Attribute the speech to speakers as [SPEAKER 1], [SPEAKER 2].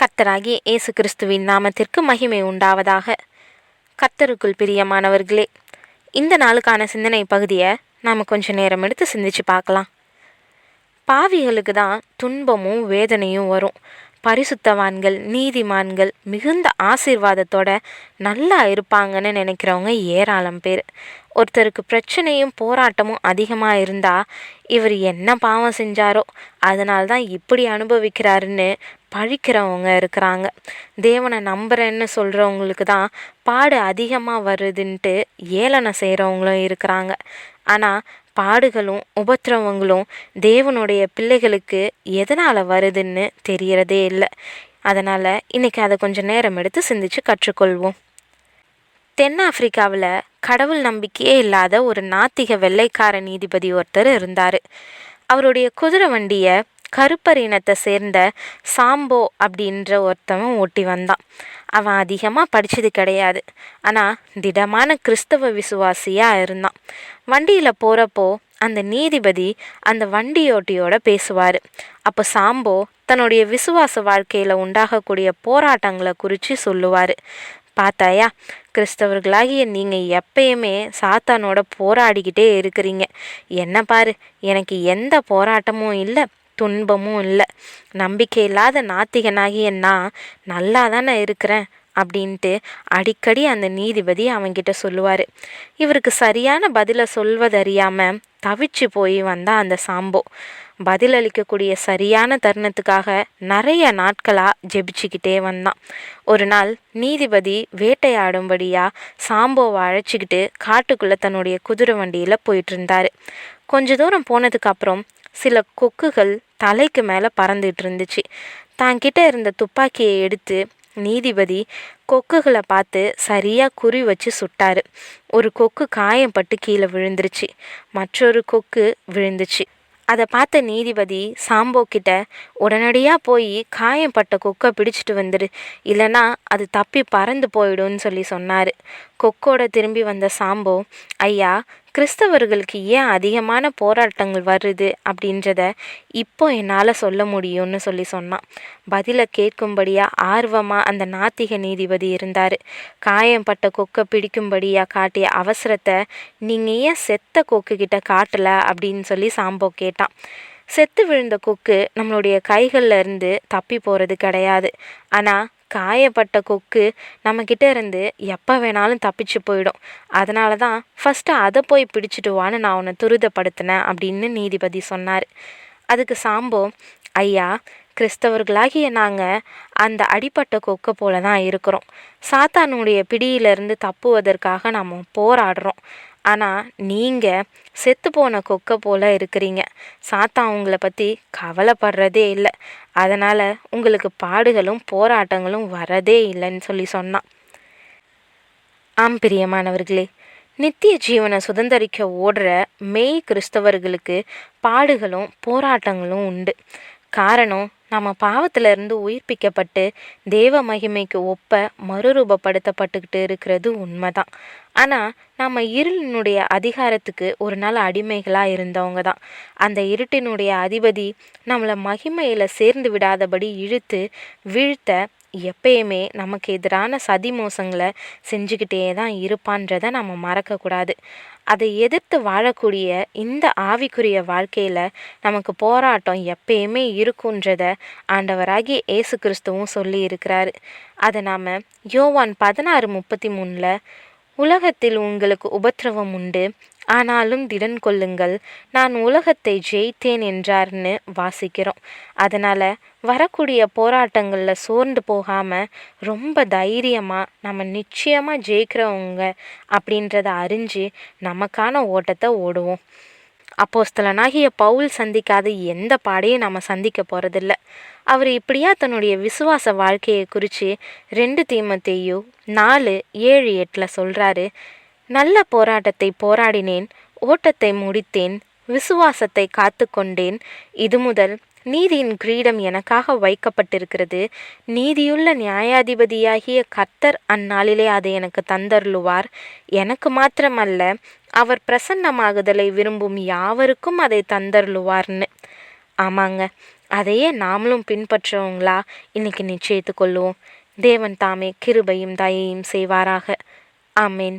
[SPEAKER 1] கர்த்தராகிய இயேசு கிறிஸ்துவின் நாமத்திற்கு மகிமை உண்டாவதாக. கர்த்தருக்குள் பிரியமானவர்களே இந்த நாளுக்கான சிந்தனை பகுதியை நாம் கொஞ்சம் நேரம் எடுத்து சிந்திச்சு பார்க்கலாம். பாவிகளுக்கு தான் துன்பமும் வேதனையும் வரும். பரிசுத்தவான்கள் நீதிமான்கள் மிகுந்த ஆசீர்வாதத்தோட நல்லா இருப்பாங்கன்னு நினைக்கிறவங்க ஏராளம் பேர். ஒருத்தருக்கு பிரச்சனையும் போராட்டமும் அதிகமாக இருந்தால் இவர் என்ன பாவம் செஞ்சாரோ அதனால தான் இப்படி அனுபவிக்கிறாருன்னு பழிக்கிறவங்க இருக்கிறாங்க. தேவனை நம்புறேன்னு சொல்கிறவங்களுக்கு தான் பாடு அதிகமாக வருதுன்ட்டு ஏளனை செய்கிறவங்களும் இருக்கிறாங்க. ஆனால் பாடுகளும் உபத்திரவங்களும் தேவனுடைய பிள்ளைகளுக்கு எதனால் வருதுன்னு தெரியறதே இல்லை. அதனால் இன்றைக்கி அதை கொஞ்சம் நேரம் எடுத்து சிந்திச்சு கற்றுக்கொள்வோம். தென்னாப்பிரிக்காவில் கடவுள் நம்பிக்கையே இல்லாத ஒரு நாத்திக வெள்ளைக்கார நீதிபதி ஒருத்தர் இருந்தார். அவருடைய குதிரை வண்டியை கருப்பர் இனத்தை சேர்ந்த சாம்போ அப்படின்ற ஒருத்தவன் ஓட்டி வந்தான். அவன் அதிகமாக படித்தது கிடையாது. ஆனால் திடமான கிறிஸ்தவ விசுவாசியாக இருந்தான். வண்டியில் போகிறப்போ அந்த நீதிபதி அந்த வண்டியோட்டியோட பேசுவார். அப்போ சாம்போ தன்னுடைய விசுவாச வாழ்க்கையில் உண்டாகக்கூடிய போராட்டங்களை குறித்து சொல்லுவார். பார்த்தாயா? கிறிஸ்தவர்களாகிய நீங்கள் எப்பயுமே சாத்தானோட போராடிக்கிட்டே இருக்கிறீங்க. என்ன பாரு எனக்கு எந்த போராட்டமும் இல்லை துன்பமும் இல்லை. நம்பிக்கை இல்லாத நாத்திகனாகிய நான் நல்லா தானே இருக்கிறேன் அப்படின்ட்டு அடிக்கடி அந்த நீதிபதி அவங்கிட்ட சொல்லுவார். இவருக்கு சரியான பதிலை சொல்வதறியாமல் தவிச்சு போய் வந்தா அந்த சாம்போ. பதிலளிக்கக்கூடிய சரியான தருணத்துக்காக நிறைய நாட்களாக ஜெபிச்சுக்கிட்டே வந்தான். ஒரு நாள் நீதிபதி வேட்டையாடும்படியாக சாம்போவை அழைச்சிக்கிட்டு காட்டுக்குள்ளே தன்னுடைய குதிரை வண்டியில் போயிட்டுருந்தார். கொஞ்ச தூரம் போனதுக்கப்புறம் சில கொக்குகள் தலைக்கு மேலே பறந்துட்டு இருந்துச்சு. தான்கிட்ட இருந்த துப்பாக்கியை எடுத்து நீதிபதி கொக்குகளை பார்த்து சரியாக குறி வச்சு சுட்டாரு. ஒரு கொக்கு காயம்பட்டு கீழே விழுந்துருச்சு. மற்றொரு கொக்கு விழுந்துச்சு. அதை பார்த்த நீதிபதி சாம்போ கிட்ட உடனடியாக போய் காயம்பட்ட கொக்கை பிடிச்சிட்டு வந்துடு இல்லைன்னா அது தப்பி பறந்து போயிடும்னு சொல்லி சொன்னார். கொக்கோட திரும்பி வந்த சாம்போ ஐயா கிறிஸ்தவர்களுக்கு ஏன் அதிகமான போராட்டங்கள் வருது அப்படின்றத இப்போ என்னால் சொல்ல முடியும்னு சொல்லி சொன்னான். பதிலை கேட்கும்படியாக ஆர்வமாக அந்த நாத்திக நீதிபதி இருந்தார். காயம்பட்ட கொக்கை பிடிக்கும்படியாக காட்டிய அவசரத்தை நீங்கள் ஏன் செத்த கொக்குக்கிட்ட காட்டலை? அப்படின்னு சொல்லி சாம்போ கேட்டான். செத்து விழுந்த கொக்கு நம்மளுடைய கைகளில் இருந்து தப்பி போகிறது கிடையாது. ஆனால் காயப்பட்ட கொக்கு நம்மக்கிட்ட இருந்து எப்போ வேணாலும் தப்பிச்சு போயிடும். அதனால தான் ஃபஸ்ட்டு அதை போய் பிடிச்சிட்டு வான்னு நான் உன்னை துரிதப்படுத்தினேன் அப்படின்னு நீதிபதி சொன்னார். அதுக்கு சாம்போ ஐயா கிறிஸ்தவர்களாகிய நாங்கள் அந்த அடிப்பட்ட கொக்கை போல தான் இருக்கிறோம். சாத்தானுடைய பிடியிலிருந்து தப்புவதற்காக நாம் போராடுறோம். ஆனால் நீங்கள் செத்து போன கொக்கை போல் இருக்கிறீங்க. சாத்தான் உங்களை பற்றி கவலைப்படுறதே இல்லை. அதனால் உங்களுக்கு பாடுகளும் போராட்டங்களும் வரதே இல்லைன்னு சொல்லி சொன்னான். ஆம் பிரியமானவர்களே நித்திய ஜீவனை சுதந்திரிக்க ஓடுற மெய் கிறிஸ்தவர்களுக்கு பாடுகளும் போராட்டங்களும் உண்டு. காரணம் நம்ம பாவத்திலிருந்து உயிர்ப்பிக்கப்பட்டு தேவ மகிமைக்கு ஒப்ப மறுரூபப்படுத்தப்பட்டுக்கிட்டு இருக்கிறது உண்மைதான். ஆனால் நம்ம இருளினுடைய அதிகாரத்துக்கு ஒரு நாள் அடிமைகளாக இருந்தவங்க தான். அந்த இருட்டினுடைய அதிபதி நம்மளை மகிமையில் சேர்ந்து விடாதபடி இழுத்து வீழ்த்த எப்பயுமே நமக்கு எதிரான சதி மோசங்களை செஞ்சுக்கிட்டே தான் இருப்பான்றதை நம்ம மறக்கக்கூடாது. அதை எதிர்த்து வாழக்கூடிய இந்த ஆவிக்குரிய வாழ்க்கையில் நமக்கு போராட்டம் எப்பயுமே இருக்குன்றத ஆண்டவராகி ஏசு கிறிஸ்துவும் சொல்லி இருக்கிறாரு அதை நாம் யோவான் பதினாறு முப்பத்தி மூணில் உலகத்தில் உங்களுக்கு உபத்திரவம் உண்டு. ஆனாலும் திடன் கொள்ளுங்கள் நான் உலகத்தை ஜெயித்தேன் என்றார்னு வாசிக்கிறோம். அதனால் வரக்கூடிய போராட்டங்களில் சோர்ந்து போகாமல் ரொம்ப தைரியமாக நம்ம நிச்சயமாக ஜெயிக்கிறவங்க அப்படின்றத அறிஞ்சு நமக்கான ஓட்டத்தை ஓடுவோம். அப்போஸ்தலனாகிய பவுல் சந்திக்காத எந்த பாடையும் நம்ம சந்திக்க போகிறதில்ல அவர் இப்படியா தன்னுடைய விசுவாச வாழ்க்கையை குறித்து ரெண்டு தீமத்தையும் நாலு ஏழு எட்டில் சொல்கிறாரு நல்ல போராட்டத்தை போராடினேன் ஓட்டத்தை முடித்தேன் விசுவாசத்தை காத்து கொண்டேன். இது முதல் நீதியின் கிரீடம் எனக்காக வைக்கப்பட்டிருக்கிறது. நீதியுள்ள நியாயாதிபதியாகிய கர்த்தர் அந்நாளிலே அதை எனக்கு தந்தருளுவார். எனக்கு மாத்திரமல்ல அவர் பிரசன்னமாகுதலை விரும்பும் யாவருக்கும் அதை தந்தருளுவார்னு. ஆமாங்க அதையே நாமளும் பின்பற்றுவங்களா? இன்னைக்கு நிச்சயித்து கொள்ளுவோம் தேவன் தாமே கிருபையும் தயையும் செய்வாராக. ஆமேன்.